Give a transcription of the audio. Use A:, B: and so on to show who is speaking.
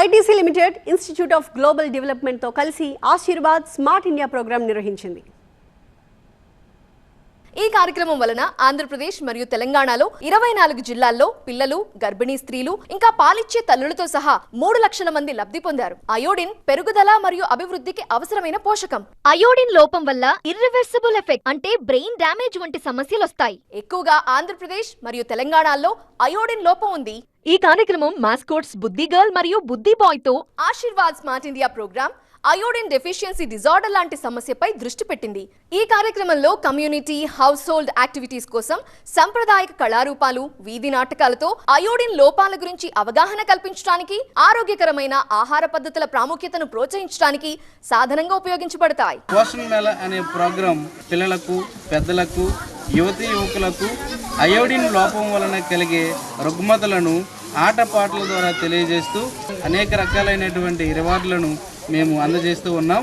A: ITC limited institute of global డెవలప్మెంట్తో కలిసి Aashirvaad smart India programme నిర్వహించింది.
B: ఈ కార్యక్రమం వలన ఆంధ్రప్రదేశ్ మరియు తెలంగాణలో ఇరవై నాలుగు జిల్లాల్లో పిల్లలు గర్భిణీ స్త్రీలు ఇంకా పాలిచ్చే తల్లులతో సహా మూడు లక్షల మంది లబ్ధి పొందారు. అయోడిన్ పెరుగుదల మరియు అభివృద్ధికి అవసరమైన పోషకం.
C: అయోడిన్ లోపం వల్ల ఇర్రివర్సిబుల్ ఎఫెక్ట్ అంటే బ్రెయిన్ డ్యామేజ్ వంటి సమస్యలు వస్తాయి
B: ఎక్కువగా ఆంధ్రప్రదేశ్ మరియు తెలంగాణలో అయోడిన్ లోపం ఉంది.
C: ఈ కార్యక్రమం మాస్కోట్స్ బుద్ధి గర్ల్ మరియు Buddhi బాయ్తో
B: Aashirvaad smart India program iodine deficiency disorder లాంటి సమస్యపై దృష్టి పెట్టింది. ఈ కార్యక్రమంలో కమ్యూనిటీ హౌస్ హోల్డ్ యాక్టివిటీస్ కోసం సంప్రదాయక కళారూపాలు వీధి నాటకాలతో అయోడిన్ లోపాల గురించి అవగాహన కల్పించడానికి ఆరోగ్యకరమైన ఆహార పద్ధతుల ప్రాముఖ్యతను ప్రోత్సహించడానికి సాధనంగా ఉపయోగించబడతాయి.
D: పోషణ మేళ అనే ప్రోగ్రాం పిల్లలకు పెద్దలకు యువతి యువకులకు అయోడిన్ లోపం వలన కలిగే రుగ్మతలను ఆటపాటల ద్వారా తెలియజేస్తూ అనేక రకాలైనటువంటి రివార్డులను మేము అందజేస్తూ ఉన్నాం.